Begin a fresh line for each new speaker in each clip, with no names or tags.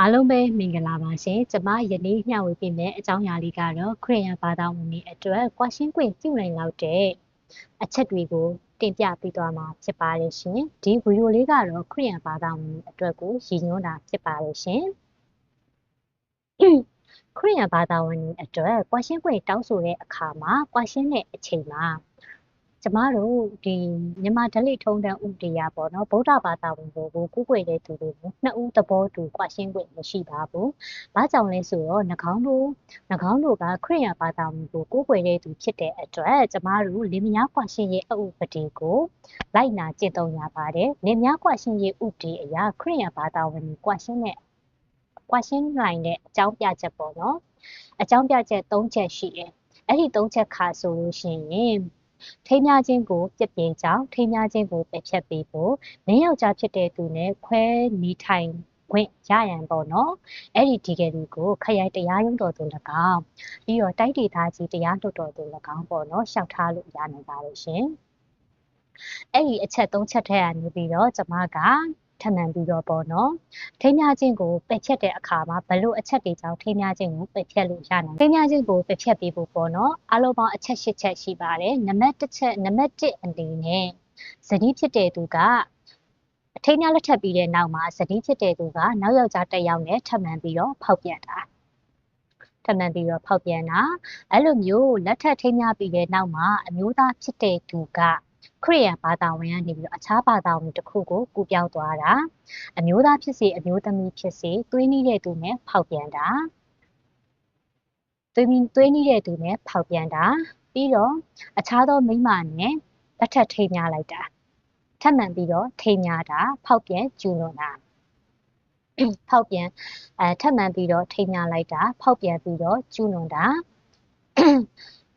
အားလုံးပဲမင်္ဂလာပါရှင်။ကျမယနေ့မျှဝေပေးမယ့်အကြောင်းအရာလေးကတော့ခရစ်ယာန်ဘာသာဝင်တွေအတွက်ကွာရှင်းခွင့်ပြုနိုင်လောက်တဲ့အချက်တွေကိုတင်ပြပေးသွားမှာဖြစ်ပါတယ်ရှင်။ဒီဗီဒီယိုလေးကတော့ခရစ်ယာန်ဘာသာဝင်တွေအတွက်ကိုရည်ညွှန်းတာဖြစ်ပါတယ်ရှင်။ခရစ်ယာန်ဘာသာဝင်တွေအတွက်ကွာရှင်းခွင့်တောင်းဆိုတဲ့အခါမှာကွာရှင်းတဲ့အချိန်မှာ ကျမတို့ဒီမြန်မာဓလေ့ထုံးတမ်းဥပဒေအရပေါ့နော်ဗုဒ္ဓဘာသာဝင်တွေကိုကိုးကွယ်တဲ့သူတွေကိုနှစ်ဦးသဘောတူကွာရှင်းခွင့်မရှိပါဘူး။ဘာကြောင့်လဲဆိုတော့နှကောင်းတို့နှကောင်းတို့ကခရစ်ယာန်ဘာသာဝင်ကိုကိုးကွယ်တဲ့သူဖြစ်တဲ့အတွက်ကျမတို့လင်မယားကွာရှင်းရေးအဥပဒေကိုလိုက်နာကျင့်သုံးရပါတယ်။လင်မယားကွာရှင်းရေးဥပဒေအရခရစ်ယာန်ဘာသာဝင်ကိုကွာရှင်းတဲ့ကွာရှင်းနိုင်တဲ့အကြောင်းပြချက်ပေါ့နော်။အကြောင်းပြချက်၃ချက်ရှိတယ်။အဲ့ဒီ၃ချက်ခါဆိုလို့ရှိရင် ထိမ်းများခြင်းကိုပြစ်ပြင်ကြောင်းထိမ်းများခြင်းကိုပယ်ဖြတ်ပေးဖို့မင်းယောက်ျားဖြစ်တဲ့သူနဲ့ခွဲနေထိုင်ခွင့်ရရန်ပေါ့နော်အဲ့ဒီဒီကယ်ဒီကိုခရိုင်တရားရုံးတော်သူ၎င်းပြီးတော့တိုက်ဒေသကြီးတရားလွှတ်တော်သူ၎င်းပေါ့နော်ရှောက်ထားလို့ရနိုင်ပါလို့ရှင်အဲ့ဒီအချက်၃ချက်ထဲကနေပြီးတော့ကျမက ထပ်မံပြီးတော့ပေါ့နော်ထိမ်းများခြင်းကိုပယ်ဖြတ်တဲ့အခါမှာဘလို့အချက်တွေကြောင့်ထိမ်းများခြင်းကိုပယ်ဖြတ်လို့ရနိုင်ထိမ်းများခြင်းကိုပယ်ဖြတ်ပေးဖို့ပေါ့နော်အလုံးပေါင်းအချက်၈ချက်ရှိပါတယ်နံပါတ်၁ချက်နံပါတ်၁အနေနဲ့ဇနီးဖြစ်တဲ့သူကအထိမ်းများလက်ထပ်ပြီးတဲ့နောက်မှာဇနီးဖြစ်တဲ့သူကနောက်ယောက်ျားတစ်ယောက်နဲ့ထပ်မံပြီးတော့ဖောက်ပြန်တာထပ်မံပြီးတော့ဖောက်ပြန်တာအဲ့လိုမျိုးလက်ထပ်ထိမ်းများပြီးတဲ့နောက်မှာအမျိုးသားဖြစ်တဲ့သူက ခရစ်ယာန်ဘာသာဝင်ကနေပြီးတော့အခြားဘာသာဝင်တစ်ခုကိုကူပြောင်းသွားတာအမျိုးသားဖြစ်စေအမျိုးသမီးဖြစ်စေသွေးနည်းတဲ့သူနဲ့ဖောက်ပြန်တာသွေးမီသွေးနည်းတဲ့သူနဲ့ဖောက်ပြန်တာပြီးတော့အခြားသောမိန်းမနဲ့လက်ထပ်ထိမ်းများလိုက်တာထပ်မံပြီးတော့ထိမ်းများတာဖောက်ပြန်ကျူးလွန်တာဖောက်ပြန်အဲထပ်မံပြီးတော့ထိမ်းများလိုက်တာဖောက်ပြန်ပြီးတော့ကျူးလွန်တာ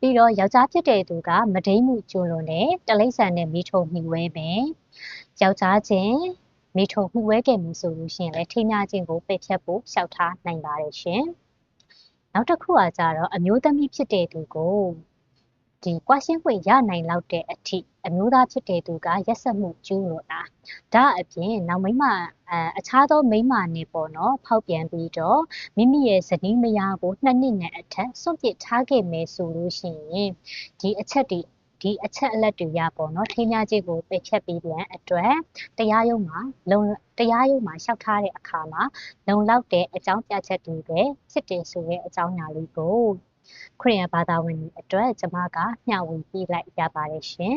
ပြီးတော့ယောက်ျားဖြစ်တဲ့သူကမဒိမ့်မှုကျူးလွန်တယ်တလိษံနဲ့မိထုံမိဝဲပဲယောက်ျားချင်းမိထုံမှုဝဲခဲ့မှုဆိုလို့ရှိရင်လည်းထိမ်းများခြင်းကိုပယ်ဖြတ်ဖို့လျှောက်ထားနိုင်ပါတယ်ရှင်နောက်တစ်ခုကကြတော့အမျိုးသမီးဖြစ်တဲ့သူကိုဒီကွာရှင်းခွင့်ရနိုင်လောက်တဲ့အထိ အမျိုးသားဖြစ်တဲ့သူကရက်ဆက်မှုကျူးလွန်တာဒါအပြင်နောက်မိမအအခြားသောမိမနဲ့ပေါ့နော်ဖောက်ပြန်ပြီးတော့မိမိရဲ့ဇနီးမယားကိုနှစ်နှစ်နဲ့အထက်စွန့်ပစ်ထားခဲ့မယ်ဆိုလို့ရှိရင်ဒီအချက်တွေဒီအချက်အလက်တွေရပေါ့နော်ထိများခြင်းကိုပယ်ဖြတ်ပြီးပြန်အတွက်တရားရုံးမှာလုံတရားရုံးမှာလျှောက်ထားတဲ့အခါမှာလုံလောက်တဲ့အကြောင်းပြချက်တွေပဲဖြစ်တယ်ဆိုတဲ့အကြောင်းအရာလေးကိုခရစ်ယာန်ဘာသာဝင်တွေအတွက်ကျွန်မကမျှဝေပေးလိုက်ရပါတယ်ရှင်